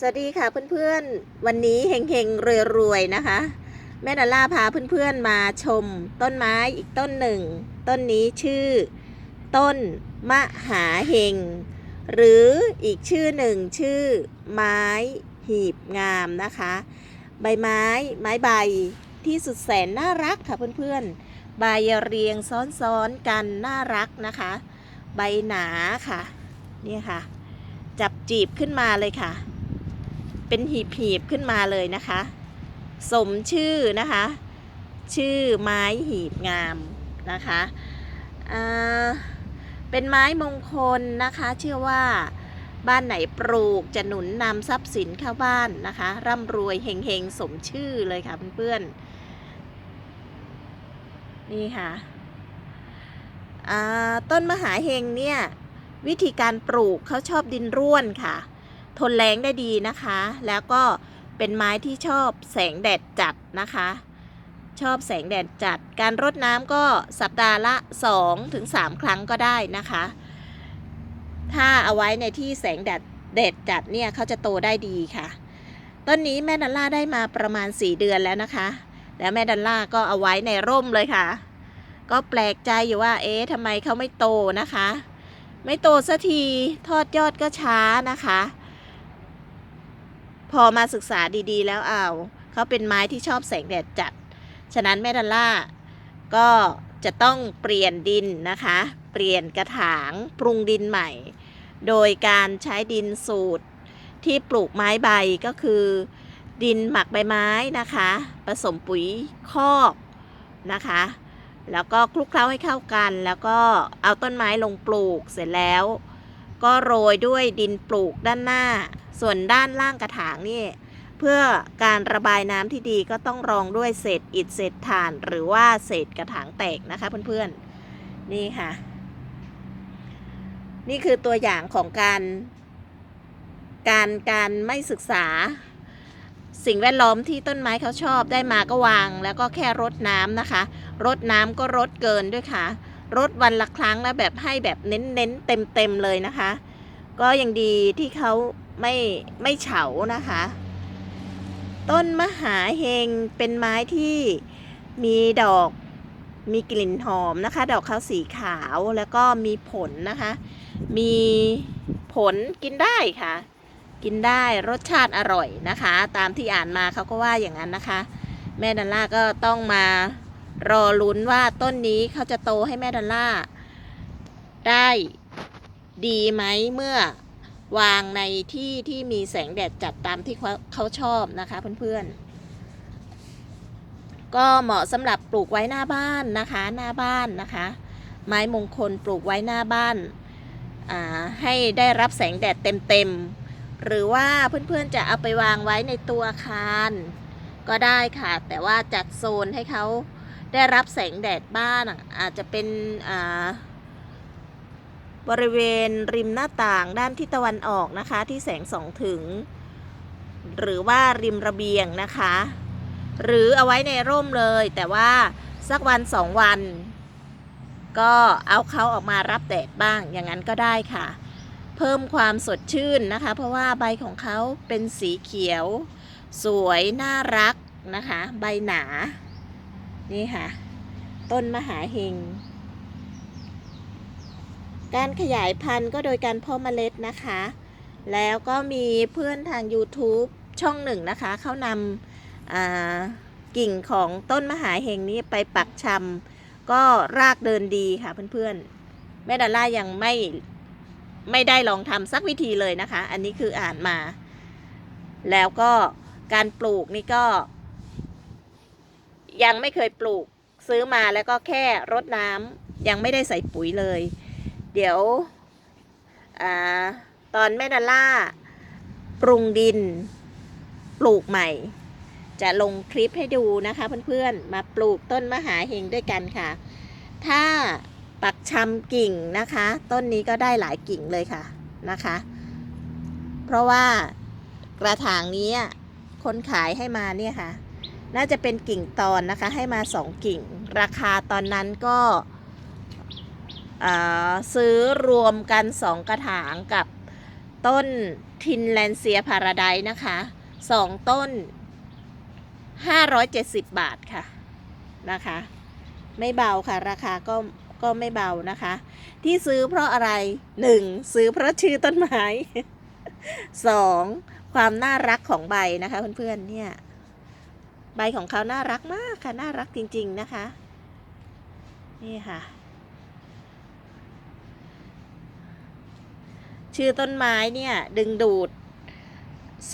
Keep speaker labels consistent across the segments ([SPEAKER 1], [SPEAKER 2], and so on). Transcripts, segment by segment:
[SPEAKER 1] สวัสดีค่ะเพื่อนๆ วันนี้เฮงๆรวยๆนะคะ แม่ดาล่าพาเพื่อนๆมาชม ต้นไม้อีกต้นหนึ่ง ต้นนี้ชื่อ ต้นมหาเฮง หรืออีกชื่อหนึ่งชื่อ ไม้หีบงามนะคะ ใบไม้ไม้ใบที่สุดแสนน่ารักค่ะเพื่อนๆ ใบเรียงซ้อนๆกันน่ารักนะคะ ใบหนาค่ะนี่ค่ะ จับจีบขึ้นมาเลยค่ะ เป็นหีบๆขึ้นมาเลยนะคะ สมชื่อนะคะ ชื่อไม้หีบงามนะคะเป็นไม้มงคลนะคะ เชื่อว่าบ้านไหนปลูกจะหนุนนำทรัพย์สินเข้าบ้านนะคะ ร่ำรวยเฮงๆ สมชื่อเลยค่ะเพื่อนๆนี่ค่ะต้นมหาเฮงเนี่ย วิธีการปลูกเขาชอบดินร่วนค่ะ ทนแรงได้ดีนะคะ แล้วก็เป็นไม้ที่ชอบแสงแดดจัดนะคะ ชอบแสงแดดจัด การรดน้ำก็สัปดาห์ละ2ถึง3ครั้งก็ได้นะคะ ถ้าเอาไว้ในที่แสงแดดแดดจัดเนี่ยเขาจะโตได้ดีค่ะ ต้นนี้แม่ดันล่าได้มาประมาณ 4 เดือนแล้วนะคะ แล้วแม่ดันล่าก็เอาไว้ในร่มเลยค่ะ ก็แปลกใจอยู่ว่า เอ๊ะทำไมเขาไม่โตนะคะ ไม่โตสักที ทอดยอดก็ช้านะคะ พอมาศึกษาดีๆ แล้วเอา เขาเป็นไม้ที่ชอบแสงแดดจัด ฉะนั้นแม่ดัลล่าก็จะต้องเปลี่ยนดินนะคะ เปลี่ยนกระถางปรุงดินใหม่ โดยการใช้ดินสูตรที่ปลูกไม้ใบก็คือ ดินหมักใบไม้นะคะ ผสมปุ๋ยคอกนะคะ แล้วก็คลุกเคล้าให้เข้ากัน แล้วก็เอาต้นไม้ลงปลูกเสร็จแล้ว ก็โรยด้วยดินปลูกด้านหน้า ส่วนด้านล่างกระถางนี่เพื่อการระบายน้ำที่ดีก็ต้องรองด้วยเศษอิฐเศษถ่าน หรือว่าเศษกระถางแตกนะคะเพื่อนๆ นี่ค่ะ นี่คือตัวอย่างของการ การการไม่ศึกษา สิ่งแวดล้อมที่ต้นไม้เขาชอบได้มาก็วาง แล้วก็แค่รดน้ำนะคะ รดน้ำก็รดเกินด้วยค่ะ รดวันละครั้งแล้วแบบให้แบบเน้นเน้นเต็มเต็มๆเลยนะคะ ก็ยังดีที่เขาไม่ไม่เฉานะคะ ต้นมหาเฮงเป็นไม้ที่มีดอกมีกลิ่นหอมนะคะ ดอกเขาสีขาวแล้วก็มีผลนะคะ มีผลกินได้ค่ะ กินได้รสชาติอร่อยนะคะ ตามที่อ่านมาเขาก็ว่าอย่างนั้นนะคะ แม่ดันล่าก็ต้องมา รอลุ้นว่าต้นนี้เขาจะโตให้แม่ดันล่าได้ดีไหมเมื่อวางในที่ที่มีแสงแดดจัดตามที่เขาเขาชอบนะคะเพื่อนๆ ก็เหมาะสำหรับปลูกไว้หน้าบ้านนะคะหน้าบ้านนะคะ ไม้มงคลปลูกไว้หน้าบ้านาให้ได้รับแสงแดดเต็มๆ หรือว่าเพื่อนๆจะเอาไปวางไว้ในตัวอาคาร ก็ได้ค่ะ แต่ว่าจัดโซนให้เขา ได้รับแสงแดดบ้านอาจจะเป็นบริเวณริมหน้าต่างด้านทิศตะวันออกนะคะ ที่แสงส่องถึง หรือว่าริมระเบียงนะคะ หรือเอาไว้ในร่มเลย แต่ว่าสักวันสองวัน ก็เอาเขาออกมารับแดดบ้างอย่างนั้นก็ได้ค่ะ เพิ่มความสดชื่นนะคะ เพราะว่าใบของเขาเป็นสีเขียว สวยน่ารักนะคะ ใบหนา นี่ค่ะ ต้นมหาเฮง การขยายพันธุ์ก็โดยการเพาะเมล็ดนะคะ แล้วก็มีเพื่อนทาง YouTube ช่องหนึ่งนะคะ เขานำากิ่งของต้นมหาเฮงนี้ไปปักชำก็รากเดินดีค่ะเพื่อนๆ แม่ดาล่ายังไม่ไม่ได้ลองทำสักวิธีเลยนะคะ อันนี้คืออ่านมา แล้วก็การปลูกนี่ก็ ยังไม่เคยปลูกซื้อมาแล้วก็แค่รดน้ำยังไม่ได้ใส่ปุ๋ยเลย เดี๋ยวอตอนแม่ดาล่าปรุงดินปลูกใหม่ จะลงคลิปให้ดูนะคะเพื่อนๆ มาปลูกต้นมหาเฮงด้วยกันค่ะ ถ้าปักชำกิ่งนะคะ ต้นนี้ก็ได้หลายกิ่งเลยค่ะนะคะ เพราะว่ากระถางนี้คนขายให้มาเนี่ยค่ะ น่าจะเป็นกิ่งตอนนะคะ ให้มาสองกิ่ง ราคาตอนนั้นก็ซื้อรวมกันสองกระถางกับต้นทินแลนเซียพาราไดนะคะสองต้น 570 บาทค่ะนะคะ ไม่เบาค่ะราคาก็ก็ไม่เบานะคะ ที่ซื้อเพราะอะไรหนึ่งซื้อเพราะชื่อต้นไม้สองความน่ารักของใบนะคะเพื่อนๆเนี่ย ใบของเขาน่ารักมากค่ะ น่ารักจริง ๆ นะคะ นี่ค่ะ ชื่อต้นไม้เนี่ย ดึงดูด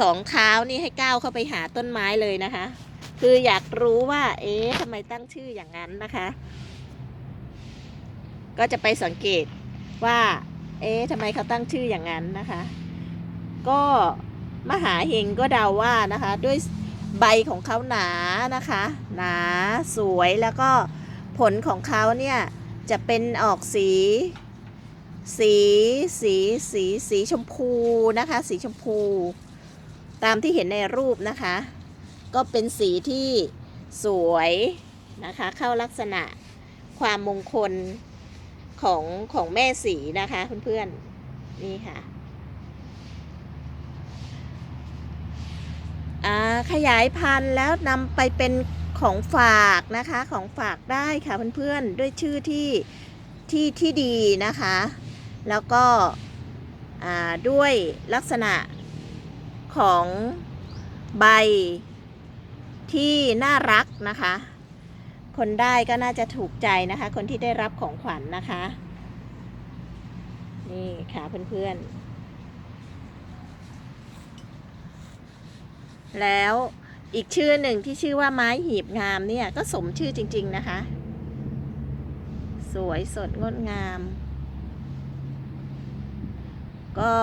[SPEAKER 1] สองเท้านี่ให้ก้าวเข้าไปหาต้นไม้เลยนะคะ คืออยากรู้ว่า เอ๊ะทำไมตั้งชื่ออย่างนั้นนะคะ ก็จะไปสังเกตว่า เอ๊ะทำไมเขาตั้งชื่ออย่างนั้นนะคะ ก็มหาเฮงก็เดาว่านะคะ ด้วย ใบของเขาหนานะคะ หนาสวยแล้วก็ผลของเขาเนี่ย จะเป็นออกสี สีสีสีสีชมพูนะคะ สีชมพู ตามที่เห็นในรูปนะคะ ก็เป็นสีที่สวยนะคะ เข้าลักษณะความมงคลของของแม่สีนะคะเพื่อนๆนี่ค่ะ อ่า ขยายพันธุ์แล้วนำไปเป็นของฝากนะคะ ของฝากได้ค่ะเพื่อนๆด้วยชื่อที่ที่ที่ดีนะคะ แล้วก็ด้วยลักษณะของใบที่น่ารักนะคะ คนได้ก็น่าจะถูกใจนะคะ คนที่ได้รับของขวัญนนะคะ นี่ค่ะเพื่อนๆ แล้วอีกชื่อหนึ่งที่ชื่อว่าไม้หีบงามเนี่ยก็สมชื่อจริง ๆนะคะ สวยสดงดงาม ก็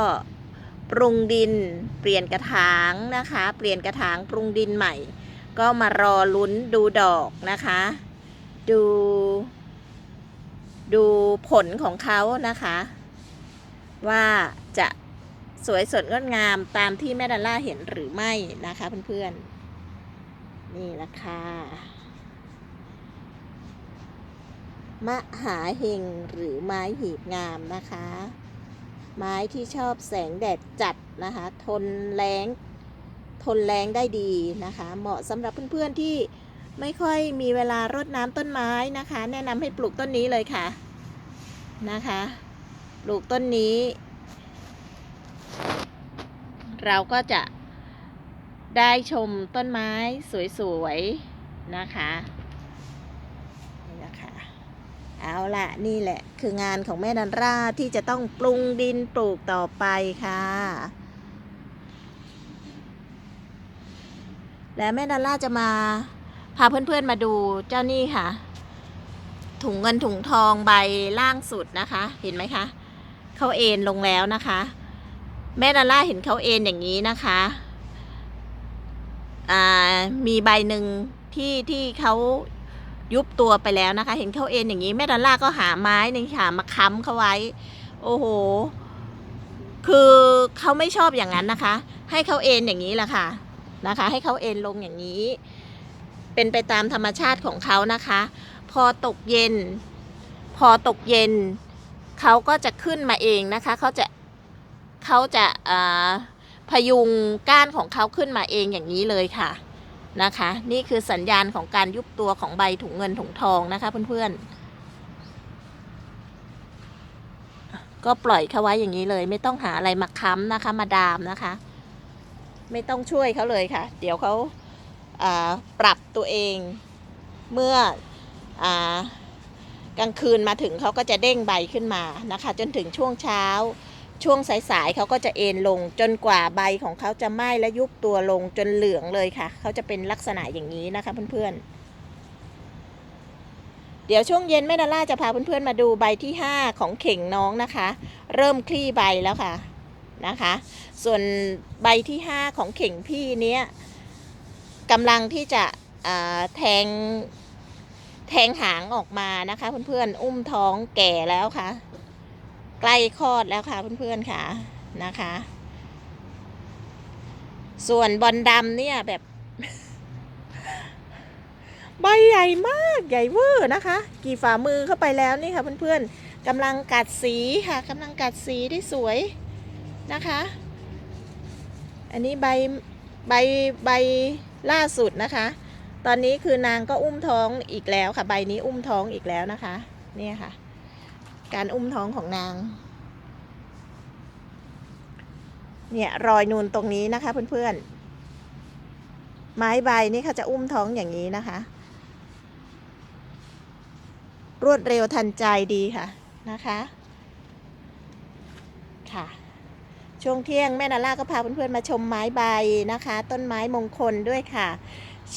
[SPEAKER 1] ปรุงดินเปลี่ยนกระถางนะคะ เปลี่ยนกระถางปรุงดินใหม่ ก็มารอลุ้นดูดอกนะคะ ดู ดูผลของเขานะคะ ว่าจะ สวยสดงดงามตามที่แม่ดัลล่าเห็นหรือไม่นะคะเพื่อนๆ นี่ละค่ะมหาเฮงหรือไม้หีบงามนะคะ ไม้ที่ชอบแสงแดดจัดนะคะ ทนแรงทนแรงได้ดีนะคะ เหมาะสำหรับเพื่อนๆที่ไม่ค่อยมีเวลารดน้ำต้นไม้นะคะ แนะนำให้ปลูกต้นนี้เลยค่ะนะคะ ปลูกต้นนี้ เราก็จะได้ชมต้นไม้สวยๆนะคะนี่นะคะ เอาละนี่แหละคืองานของแม่ดันราที่จะต้องปรุงดินปลูกต่อไปค่ะ แล้วแม่ดันล่าจะมาพาเพื่อนๆมาดูเจ้านี่ค่ะ ถุงเงินถุงทองใบล่างสุดนะคะ เห็นไหมคะเขาเอ็นลงแล้วนะคะ แม่ดาล่าเห็นเขาเอ็นอย่างนี้นะคะอ่ามีใบหนึ่งที่ที่เขายุบตัวไปแล้วนะคะ เห็นเขาเอ็นอย่างนี้แม่ดาล่าก็หาไม้หนึ่งค่ะมาค้ำเขาไว้ โอ้โห คือเขาไม่ชอบอย่างนั้นนะคะ ให้เขาเอ็นอย่างนี้แหละค่ะนะคะ ให้เขาเอ็นลงอย่างนี้ เป็นไปตามธรรมชาติของเขานะคะ พอตกเย็น พอตกเย็นเขาก็จะขึ้นมาเองนะคะเขาจะ เขาจะพยุงก้านของเขาขึ้นมาเองอย่างนี้เลยค่ะนะคะ นี่คือสัญญาณของการยุบตัวของใบถุงเงินถุงทองนะคะเพื่อนๆ ก็ปล่อยเขาไว้อย่างนี้เลย ไม่ต้องหาอะไรมาค้ำนะคะ มาดามนะคะ ไม่ต้องช่วยเขาเลยค่ะ เดี๋ยวเขาาปรับตัวเองเมื่ออกลางคืนมาถึงเขาก็จะเด้งใบขึ้นมานะคะ จนถึงช่วงเช้า ช่วงสายๆเขาก็จะเอ็นลงจนกว่าใบของเขาจะไหม้และยุบตัวลงจนเหลืองเลยค่ะ เขาจะเป็นลักษณะอย่างนี้นะคะเพื่อนๆ เดี๋ยวช่วงเย็นแม่ดาล่าจะพาเพื่อนๆมาดูใบที่ 5 ของเข่งน้องนะคะ เริ่มคลี่ใบแล้วค่ะนะคะ ส่วนใบที่ 5 ของเข่งพี่เนี้ยกำลังที่จะแทงแทงหางออกมานะคะเพื่อนๆ อุ้มท้องแก่แล้วค่ะ ใกล้คลอดแล้วค่ะเพื่อนๆค่ะนะคะ ส่วนบอลดำเนี่ยแบบ ใบใหญ่มากใหญ่เวอร์นะคะ กี่ฝ่ามือเข้าไปแล้วนี่ค่ะเพื่อนๆกำลังกัดสีค่ะกำลังกัดสีได้สวยนะคะ อันนี้ใบใบใบล่าสุดนะคะ ตอนนี้คือนางก็อุ้มท้องอีกแล้วค่ะ ใบนี้อุ้มท้องอีกแล้วนะคะ เนี่ยค่ะ การอุ้มท้องของนาง เนี่ยรอยนูนตรงนี้นะคะเพื่อนๆ ไม้ใบนี่เขาจะอุ้มท้องอย่างนี้นะคะ รวดเร็วทันใจดีค่ะนะคะค่ะช่วงเที่ยงแม่นาล่าก็พาเพื่อนๆมาชมไม้ใบนะคะ ต้นไม้มงคลด้วยค่ะ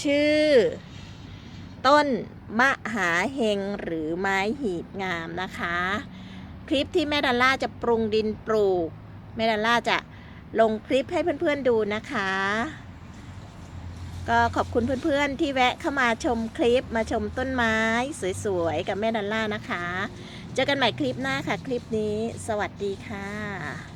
[SPEAKER 1] ชื่อ ต้น มหาเฮงหรือไม้หีบงามนะคะ คลิปที่แม่ดาล่าจะปรุงดินปลูกแม่ดาล่าจะลงคลิปให้เพื่อนๆดูนะคะ ก็ขอบคุณเพื่อนๆที่แวะเข้ามาชมคลิปมาชมต้นไม้สวยๆกับแม่ดาล่านะคะ เจอกันใหม่คลิปหน้าค่ะ คลิปนี้ สวัสดีค่ะ